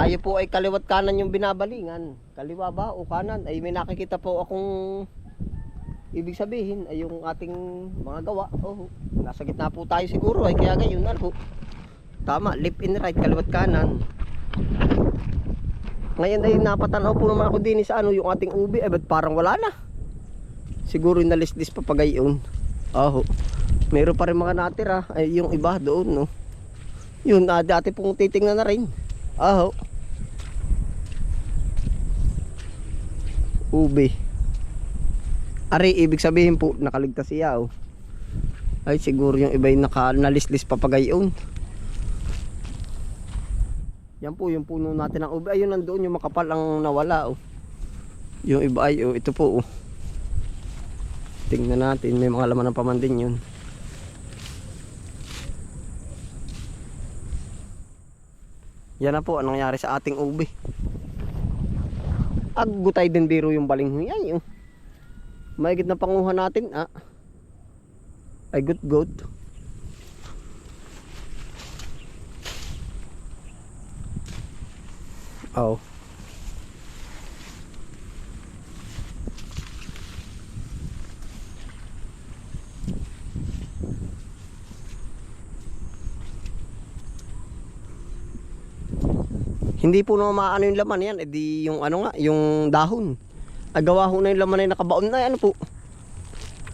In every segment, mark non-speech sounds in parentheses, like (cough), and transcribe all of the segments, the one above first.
tayo po ay kaliwat kanan yung binabalingan. Kaliwa ba o kanan? Ay may nakikita po akong ibig sabihin ay yung ating mga gawa. Oh, nasa gitna po tayo siguro ay kaya gayon na po. Tama, left and right, kaliwat kanan. Ngayon ay napatanaw po naman ako din sa ano yung ating ubi ay ba't parang wala na. Siguro yung nalislis pa pagayon. Aho. Meron pa rin mga natira ay yung iba doon no. Yun, ah, dati pong titingnan na rin. Aho. Ube. Ari, ibig sabihin po, nakaligtas siya oh. Ay, siguro yung iba yung naka, nalislis papagayon. Yan po, yung puno natin ng ube. Ayun, nandoon yung makapal ang nawala oh. Yung iba ay, oh, ito po oh. Tingnan natin, may mga laman ng pamandin yun. Yan na po, anong nangyari sa ating ube. Agutay din biro yung baling yan yung. Mahigit na panguha natin ah. Ay good good. Oh. Hindi po naman maano yung laman yan, edi yung ano nga, yung dahon. Agawa ho na yung laman ay nakabaon na ano po.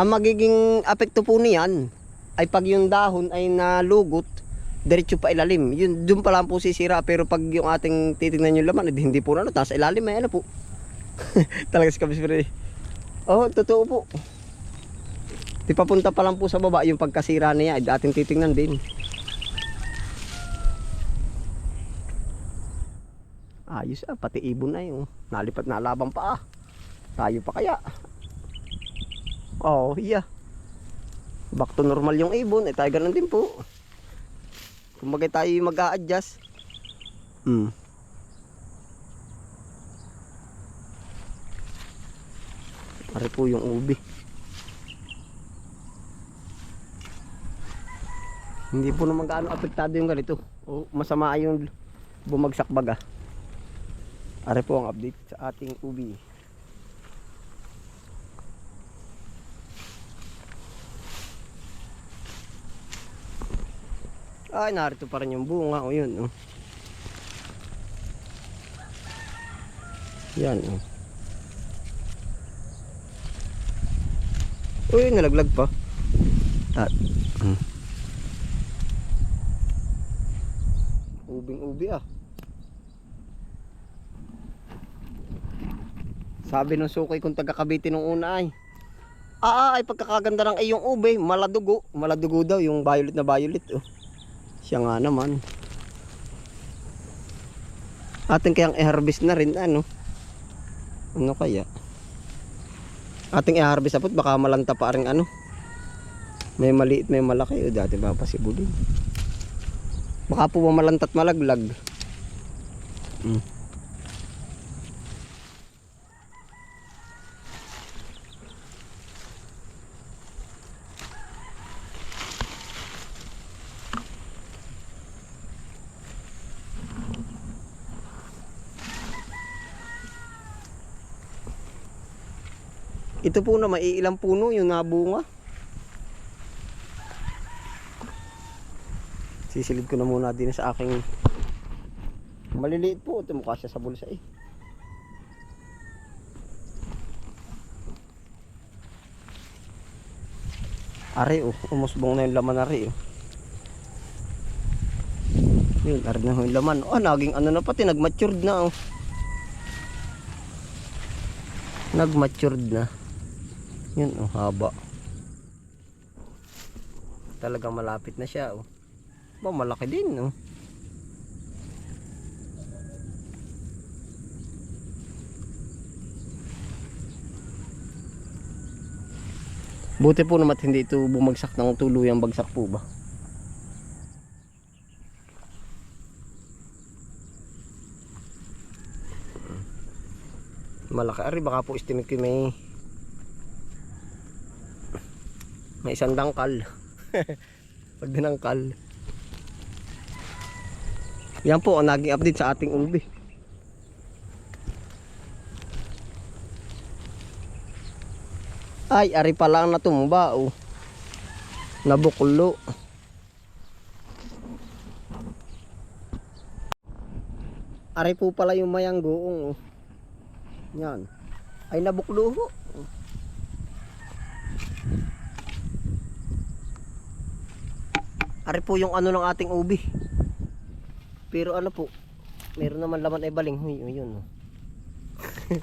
Ang magiging apekto po niyan ay pag yung dahon ay nalugot, diretso pa ilalim. Yun doon pa lang po sisira pero pag yung ating titingnan yung laman, edi hindi po na ano, taas ilalim ay ano po. (laughs) Talaga si Kabis Freddy. Oh, totoo po. Di papunta pa lang po sa baba yung pagkasira niya, ay ating titingnan din. Ayos ah, pati ibon na yun. Nalipat na labang pa ah. Tayo pa kaya. Oh, iya. Back to normal yung ibon. Eh tayo ganun din po. Kumbaga tayo mag a-adjust. Hmm. Pare po yung ubi. Hindi po naman gaano apektado yung ganito. O masama yung bumagsak baga. Are po ang update sa ating ubi. Ay, narito pa rin yung bunga. O yun, oh. Yan, oh. Uy, nalaglag pa. At, hmm. Ubing-ubi ah. Sabi ng sukay kung taga Cavite nung una ay. Ah, ay pagkakaganda ng iyong ube, maladugo. Maladugo daw yung violet na violet. Oh. Siya nga naman. Ating kayang i-harvest na rin ano. Ano kaya? Ating i-harvest apot baka malanta pa rin ano. May maliit, may malaki. O dati mapasibulin. Baka po malantat malaglag. Hmm. Ito po na maiilang puno yung nabunga. Sisilid ko na muna din sa aking maliliit po. Ito mukha siya sa bulsa eh. Ari oh, umusbong na yung laman ari oh. Yun, ari na yung laman. Oh, naging ano na pati, nag-matured na oh. Nag-matured na. Yun, oh, haba. Talagang malapit na siya, oh. Ba, malaki din, oh. Buti po naman hindi ito bumagsak ng tuluyang bagsak po ba. Malaki ari baka po estimate ko may may isang dangkal (laughs) pag dinangkal yan po ang naging update sa ating ulbi ay ari pa lang na tumba oh. nabukulo ari po pala yung mayang goong oh. yan ay nabuklo ho oh. Ari po yung ano ng ating ubi. Pero ano po, meron naman laman ay balinghoy. O yun. oh. (laughs)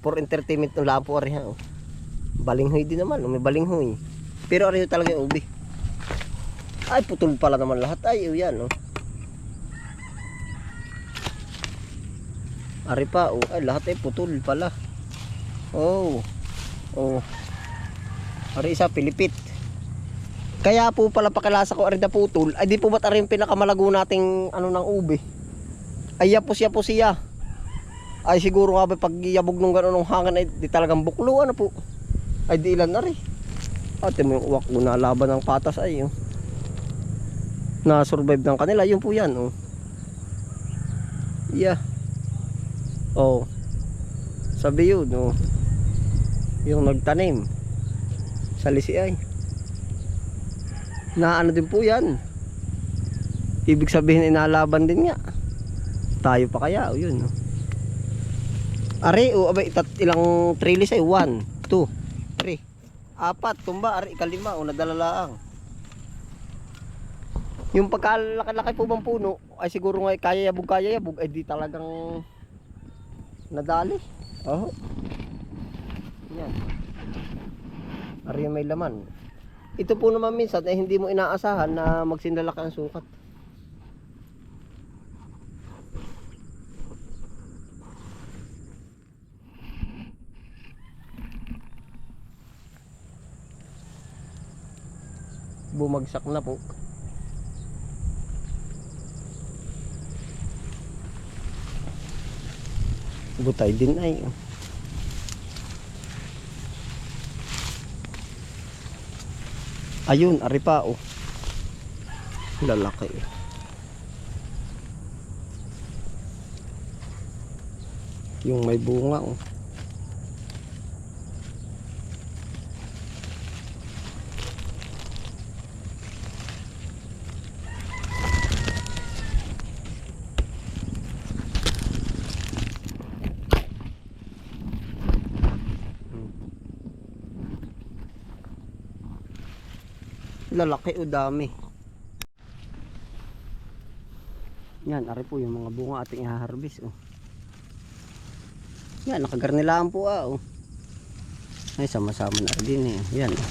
For entertainment ng lang po ari ha. oh. Balinghoy din naman, oh, may balinghoy. Pero ari talaga yung ubi. Ay putol pala naman lahat. Ay, oh, yan oh. Ari pa, oh. Ay lahat ay putol pala. Oh. Oh. Ari isa pilipit. Kaya po pala pakilasa ko ari na putol, ay di po ba't ari yung pinakamalago nating ano ng ube? Ay yapos yapos siya. Ay siguro nga ba pag yabog nung gano'n ng hangin ay di talagang buklo ano po. Ay di ilan na rin. Ate mo yung uwak mo na laban ng patas ay oh. Na survive ng kanila, yun po yan oh. Yeah. Oh. Sabi yun oh. Yung nagtanim. Sa lisi ay na ano din po yan. Ibig sabihin inalaban din nga. Tayo pa kaya o yun no? ari o abay tat, ilang trellis ay 1 2 3 apat tumba ari ikalima o nadalalaang yung pagkalaki-laki po bang puno ay siguro nga kaya yabog kaya yabog ay di talagang nadali. Oh yan. Ari may laman ito po naman minsan ay hindi mo inaasahan na magsinlalaki ang sukat. Bumagsak na po. Butay din ay. oh. Ayun, ari pa oh. Lalaki. Yung may bunga oh. Lalaki o dami. Yan, ari po yung mga bunga ating i-harvest oh. Yan, nakagarnilaan po ah oh. Ay, sama-sama na din eh. Yan. oh.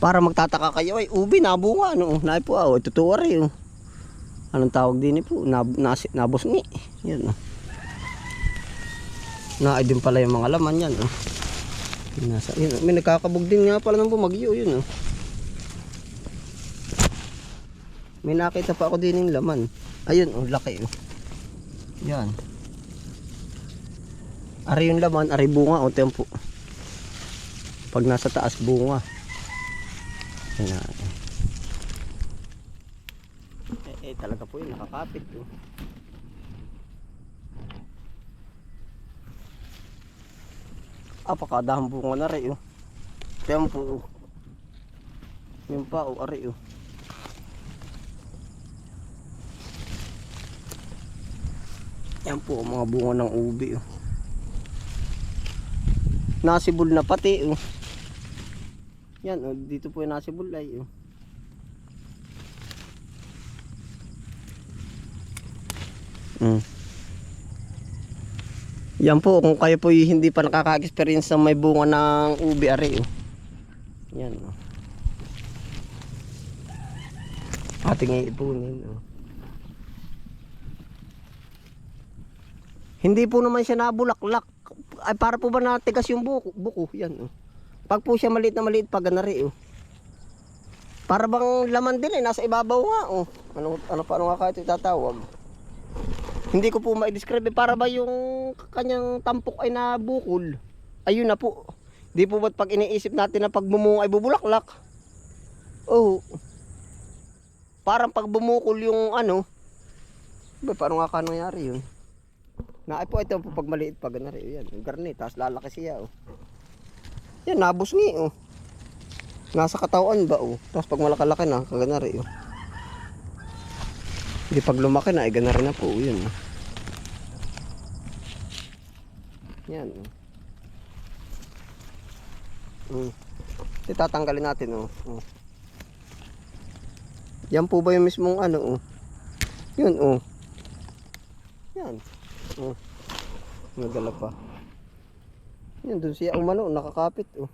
Para magtataka kayo ay ubi nabunga no. Nay po ah, oh, totoo oh. Anong tawag din eh po? Nab nasi, nabosngi. Yan oh. Na din pala yung mga laman yan oh. Nasa, yun, oh. may nagkakabog din nga pala ng bumagyo yun oh. May nakita pa ako din yung laman. Ayun, oh, laki oh. Yan. Ari yung laman, ari bunga o tempo. Pag nasa taas bunga. Yan na. Eh, eh, talaga po yun, nakakapit oh. Apakadahang bunga na rin oh. Tempo oh. Yun pa oh, ari oh. Yan po mga bunga ng ubi oh. Nasibol na pati oh. Yan oh, dito po yung nasibol ay oh. Mm. Yan po kung kayo po hindi pa nakaka-experience ng may bunga ng ubi ari oh. Yan oh. Ating iipunin oh. Hindi po naman siya nabulaklak. Ay para po ba natigas yung buko? Buko, yan oh. Pag po siya maliit na maliit pag ganari oh. Para bang laman din eh, nasa ibabaw nga oh. Ano, ano pa ano nga kahit itatawag? Hindi ko po ma-describe eh, para ba yung kanyang tampok ay nabukol? Ayun na po. Di po ba't pag iniisip natin na pag bumunga ay bubulaklak? Oh. Parang pag bumukol yung ano, ba, paano nga ka nangyari yun? Na ay po ito po pag maliit pa ganari. Yan, yung garni, tapos lalaki siya oh. Yan, nabusngi oh. Nasa katawan ba oh. Tapos pag malaki-laki na, kaganari oh. Hindi pag lumaki na, ay ganari na po. Yan oh. Yan oh. Mm. Ito tatanggalin natin oh. oh. Yan po ba yung mismong ano oh. Yun oh. Yan. Oh. Nagala pa. Yan doon siya umano nakakapit oh.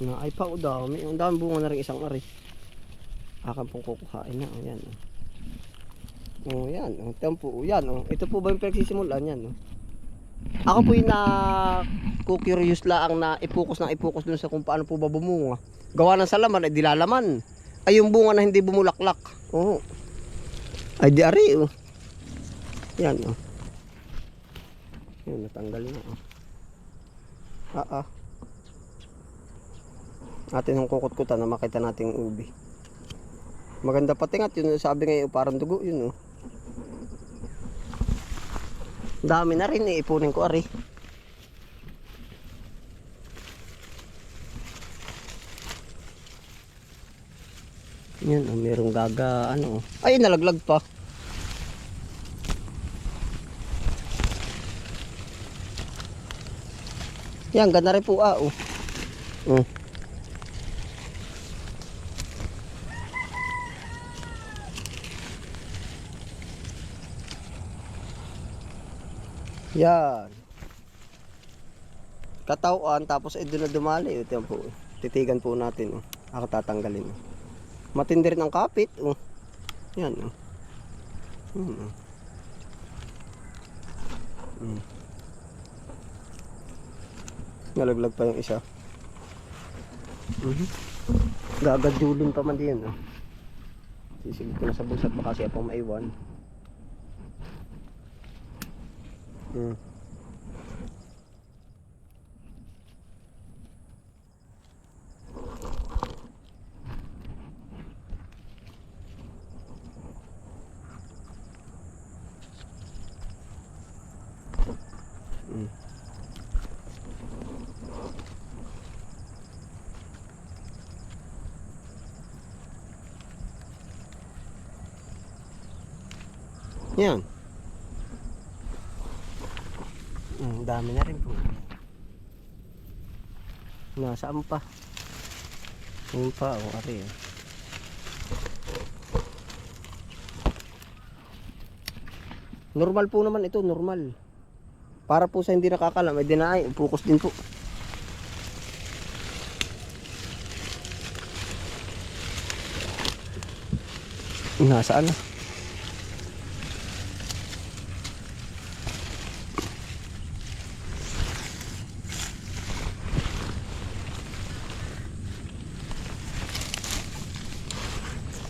Na ay pa o dami. Ang dami bunga na rin isang ari. Akan pong kukuhain na. Oh, yan. Oh. Oh, yan. Oh, tempo. Oh, yan. Oh. Ito po ba yung pinagsisimulan yan? Oh. Ako po yung na curious lang na ipokus ng ipokus dun sa kung paano po ba bumunga. Gawa ng salaman ay dilalaman. Ay yung bunga na hindi bumulaklak. Oo. Ay di ari oh. Yan oh. Yan natanggal na oh. Ah ah. Atin yung kukut-kutan na makita natin yung ubi. Maganda patingat yun sabi ngayon parang dugo yun oh. Dami na rin eh, ipunin ko ari. Yan, oh, merong gaga, ano. oh. Ay, nalaglag pa. Yan, ganda rin po ah, oh. Oh. Yan. Katawan, tapos eh doon na dumali. Ito yan po. Titigan po natin. Oh. Ako tatanggalin. Oh. Matindi rin ang kapit. Oh. Yan. Oh. Hmm. Hmm. Nalaglag pa yung isa. Mhm. Gagadulin pa man din. Oh. Sisigil ko na sa bulsa baka siya pang maiwan. Hmm. Hmm. Yan. Mm, dami na rin po. Nasaan pa? Yun pa, o ari. eh. Normal po naman ito, normal. Para po sa hindi nakakalam, ay dinaay, focus din po. Nasaan na?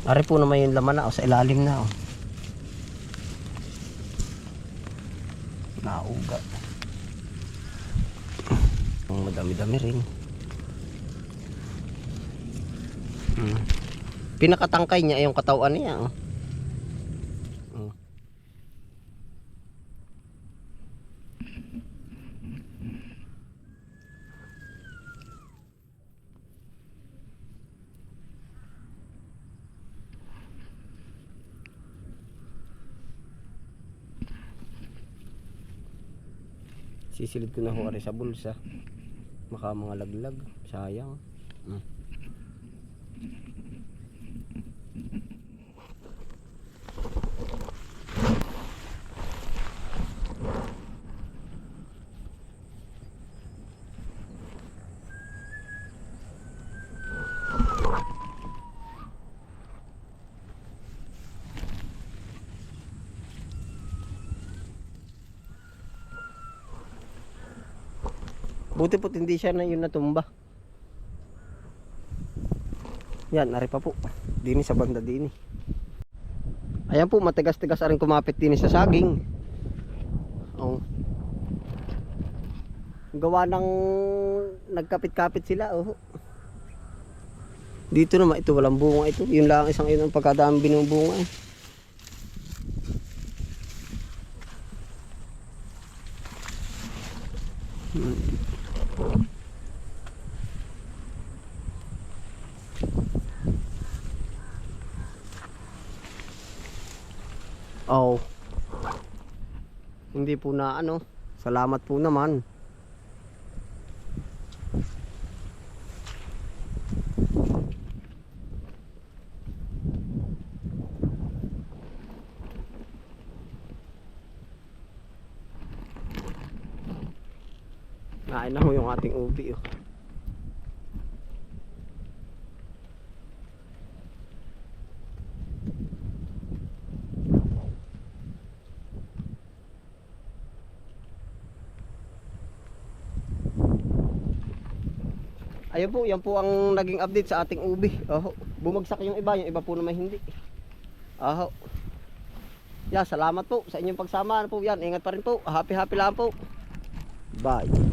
Ari po naman yung laman na o sa ilalim na o. Nauga. Madami-dami rin. Hmm. Pinakatangkay niya yung katawan niya. Oh. Sisilid ko na ho ari sa bulsa. Maka mga laglag. Sayang. Mm. Buti po hindi siya na yun natumba. Yan, ari pa po. Dini sa banda dini. Ayan po, matigas-tigas aring kumapit din sa saging. Oh. Gawa ng nagkapit-kapit sila, oh. Dito naman ito walang bunga ito. Yun lang isang yun ang pagkadami binubunga eh. Hmm. Oh. Hindi po na ano. Salamat po naman. Nain na mo yung ating ubi. Oh. Ayun po, yan po ang naging update sa ating ubi. Oh, bumagsak yung iba, yung iba po naman hindi. Oh. Yeah, salamat po sa inyong pagsama. Ano po yan? Ingat pa rin po. Happy happy lang po. Bye.